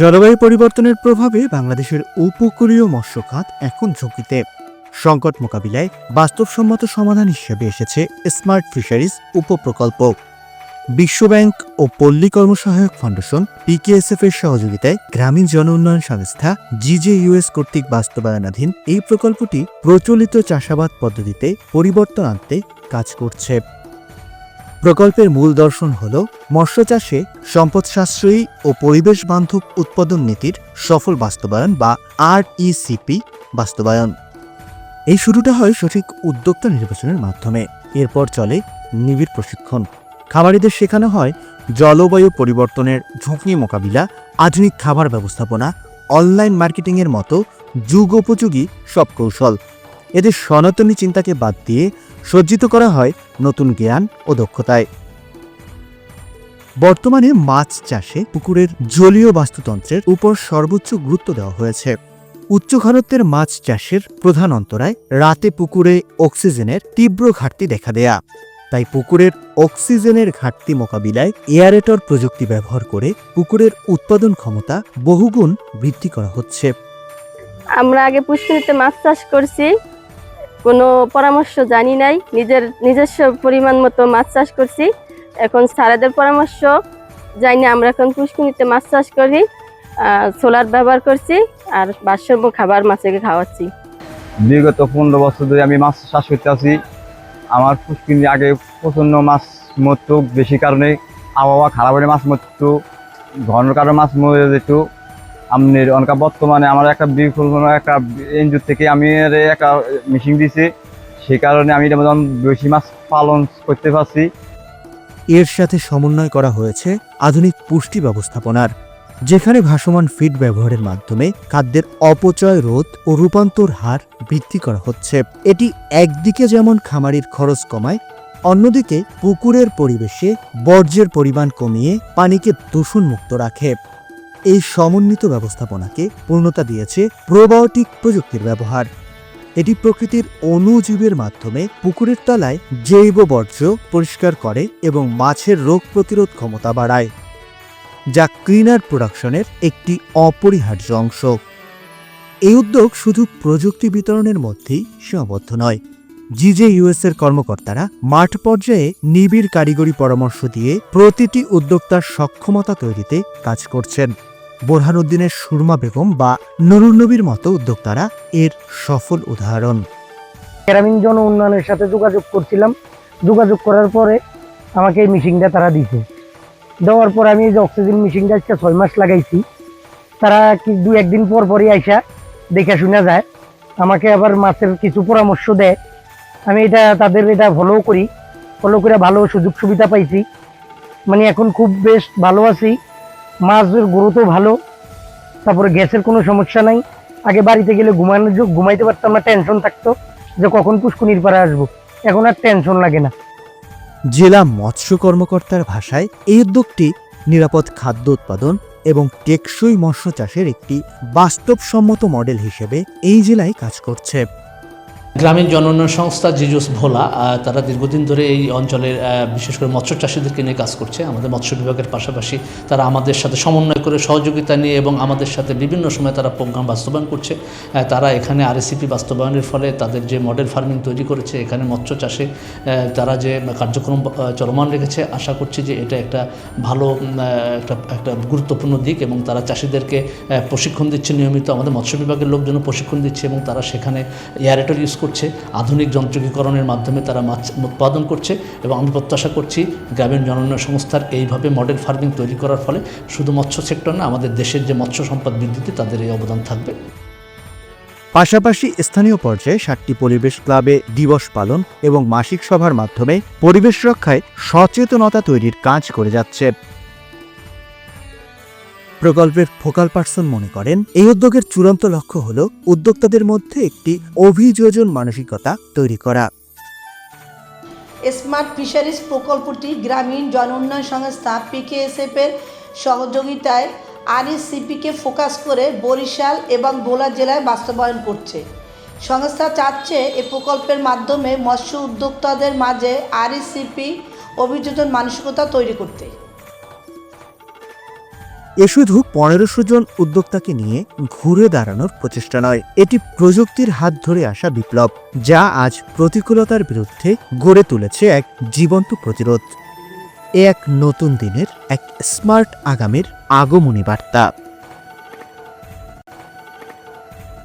জলবায়ু পরিবর্তনের প্রভাবে বাংলাদেশের উপকূলীয় মৎস্য খাত এখন ঝুঁকিতে। সংকট মোকাবিলায় বাস্তবসম্মত সমাধান হিসেবে এসেছে স্মার্ট ফিশারিজ উপপ্রকল্প। বিশ্বব্যাংক ও পল্লী কর্মসহায়ক ফাউন্ডেশন পিকেএসএফ এর সহযোগিতায় গ্রামীণ জন উন্নয়ন সংস্থা জিজেইউএস কর্তৃক বাস্তবায়নাধীন এই প্রকল্পটি প্রচলিত চাষাবাদ পদ্ধতিতে পরিবর্তন আনতে কাজ করছে। প্রকল্পের মূল দর্শন হল মৎস্য চাষে সম্পদ সাশ্রয়ী ও পরিবেশ বান্ধব উৎপাদন নীতির সফল বাস্তবায়ন বা আরইসিপি বাস্তবায়ন। এই শুরুটা হয় সঠিক উদ্যোক্তা নির্বাচনের মাধ্যমে। এরপর চলে নিবিড় প্রশিক্ষণ। খামারিদের শেখানো হয় জলবায়ু পরিবর্তনের ঝুঁকি মোকাবিলা, আধুনিক খাবার ব্যবস্থাপনা, অনলাইন মার্কেটিংয়ের মতো যুগোপযোগী সব কৌশল। এদের সনাতনী চিন্তাকে বাদ দিয়ে সজ্জিত করা হয় নতুন জ্ঞান ও দক্ষতায়। বর্তমানে মাছ চাষে পুকুরের জলীয় বাস্তুতন্ত্রের উপর সর্বোচ্চ গুরুত্ব দেওয়া হয়েছে। উচ্চ ঘনত্বের মাছ চাষের প্রধান অন্তরায় রাতে পুকুরে অক্সিজেনের তীব্র ঘাটতি দেখা দেয়া। তাই পুকুরের অক্সিজেনের ঘাটতি মোকাবিলায় এয়ারেটর প্রযুক্তি ব্যবহার করে পুকুরের উৎপাদন ক্ষমতা বহুগুণ বৃদ্ধি করা হচ্ছে। আমরা আগে পুষ্করিতে মাছ চাষ করছি। কোনো পরামর্শ জানি নাই। নিজের নিজস্ব পরিমাণ মতো মাছ চাষ করছি। এখন স্যারেদের পরামর্শ জানি আমরা এখন পুষ্করিতে মাছ চাষ করি সোলার ব্যবহার করছি আর বাসম্য খাবার মাছকে খাওয়াচ্ছি। বিগত পনেরো বছর ধরে আমি মাছ চাষ করতে আছি। আমার পুষ্কিনি আগে প্রচণ্ড মাছ মরতো, বেশি কারণে আবহাওয়া খারাপ হলে মাছ মরতো, ঘন কারণে মাছ মরে যেত। আপনার অনেক বর্তমানে আমার একটা বিপুল একটা এনজিও থেকে আমি একটা মেশিন দিছি। সেই কারণে আমি মতন বেশি মাছ পালন করতে পারছি। এর সাথে সমন্বয় করা হয়েছে আধুনিক পুষ্টি ব্যবস্থাপনার, যেখানে ভাসমান ফিড ব্যবহারের মাধ্যমে খাদ্যের অপচয় রোধ ও রূপান্তর হার বৃদ্ধি করা হচ্ছে। এটি একদিকে যেমন খামারির খরচ কমায়, অন্যদিকে পুকুরের পরিবেশে বর্জ্যের পরিমাণ কমিয়ে পানিকে দূষণমুক্ত রাখে। এই সমন্বিত ব্যবস্থাপনাকে পূর্ণতা দিয়েছে প্রোবায়োটিক প্রযুক্তির ব্যবহার। এটি প্রকৃতির অণুজীবের মাধ্যমে পুকুরের তলায় জৈব বর্জ্য পরিষ্কার করে এবং মাছের রোগ প্রতিরোধ ক্ষমতা বাড়ায়, যা ক্লিনার প্রোডাকশনের একটি অপরিহার্য অংশ। এই উদ্যোগ শুধু প্রযুক্তি বিতরণের মধ্যেই সীমাবদ্ধ নয়। জিজে ইউএস এর কর্মকর্তারা মাঠ পর্যায়ে নিবিড় কারিগরি পরামর্শ দিয়ে প্রতিটি উদ্যোক্তার সক্ষমতা তৈরিতে কাজ করছেন। বোরহানুদ্দিনের সুরমা বেগম বা নুরুন নবীর মতো উদ্যোক্তারা এর সফল উদাহরণ। গ্রামীণ জন উন্নয়নের সাথে যোগাযোগ করছিলাম। যোগাযোগ করার পরে আমাকে এই মেশিনটা তারা দিছে। দেওয়ার পর আমি এই যে অক্সিজেন মেশিনটা আজকে ছয় মাস লাগাইছি। তারা কি দু একদিন পর পরই আইসা দেখে শোনা যায়। আমাকে আবার মাছের কিছু পরামর্শ দেয়। আমি এটা তাদের এটা ফলো করি। ফলো করে ভালো সুযোগ সুবিধা পাইছি। মানে এখন খুব বেশ ভালো আছি। মাছের গ্রোথও ভালো, তারপরে গ্যাসের কোনো সমস্যা নাই। আগে বাড়িতে গেলে ঘুমানোর যোগ ঘুমাইতে পারতাম না, টেনশন থাকতো যে কখন পুষ্কুনির পাড়ে আসব। এখন আর টেনশন লাগে না। জেলা মৎস্য কর্মকর্তার ভাষায় এই উদ্যোগটি নিরাপদ খাদ্য উৎপাদন এবং টেকসই মৎস্য চাষের একটি বাস্তবসম্মত মডেল হিসেবে এই জেলায় কাজ করছে। গ্রামীণ জনউন্নয়ন সংস্থা জিজুস ভোলা তারা দীর্ঘদিন ধরে এই অঞ্চলের বিশেষ করে মৎস্য চাষিদেরকে নিয়ে কাজ করছে। আমাদের মৎস্য বিভাগের পাশাপাশি তারা আমাদের সাথে সমন্বয় করে সহযোগিতা নিয়ে এবং আমাদের সাথে বিভিন্ন সময় তারা প্রোগ্রাম বাস্তবায়ন করছে। তারা এখানে আরএসিপি বাস্তবায়নের ফলে তাদের যে মডেল ফার্মিং তৈরি করেছে, এখানে মৎস্য চাষে তারা যে কার্যক্রম চলমান রেখেছে, আশা করছি যে এটা একটা ভালো একটা একটা গুরুত্বপূর্ণ দিক এবং তারা চাষিদেরকে প্রশিক্ষণ দিচ্ছে নিয়মিত। আমাদের মৎস্য বিভাগের লোকজন প্রশিক্ষণ দিচ্ছে এবং তারা সেখানে এয়ারেটর ইউজ করছে, আধুনিক যন্ত্রিকীকরণের মাধ্যমে তারা মাছ উৎপাদন করছে এবং আমি প্রত্যাশা করছি গ্রামীণ জনউন্নয়ন সংস্থার এইভাবে মডেল ফার্মিং তৈরি করার ফলে শুধু মৎস্য সেক্টর না, আমাদের দেশের যে মৎস্য সম্পদ বৃদ্ধিতে তাদের এই অবদান থাকবে। পাশাপাশি স্থানীয় পর্যায়ে সাতটি পরিবেশ ক্লাবে দিবস পালন এবং মাসিক সভার মাধ্যমে পরিবেশ রক্ষায় সচেতনতা তৈরির কাজ করে যাচ্ছে। প্রকল্পের ফোকাল পার্সন মনে করেন, এই উদ্যোগের চূড়ান্ত লক্ষ্য হল উদ্যোক্তাদের মধ্যে একটি অভিযোজন মানসিকতা তৈরি করা। স্মার্ট ফিশারিজ প্রকল্পটি গ্রামীণ জন উন্নয়ন সংস্থা পিকেএসএফ এর সহযোগিতায় আরইসিপিকে ফোকাস করে বরিশাল এবং ভোলা জেলায় বাস্তবায়ন করছে। সংস্থা চাচ্ছে এ প্রকল্পের মাধ্যমে মৎস্য উদ্যোক্তাদের মাঝে আরইসিপি অভিযোজন মানসিকতা তৈরি করতে। এ শুধু পনেরোশো জন উদ্যোক্তাকে নিয়ে ঘুরে দাঁড়ানোর প্রচেষ্টা নয়, এটি প্রযুক্তির হাত ধরে আসা বিপ্লব, যা আজ প্রতিকূলতার বিরুদ্ধে গড়ে তুলেছে এক জীবন্ত প্রতিরোধ। এ এক নতুন দিনের এক স্মার্ট আগামীর আগমনী বার্তা।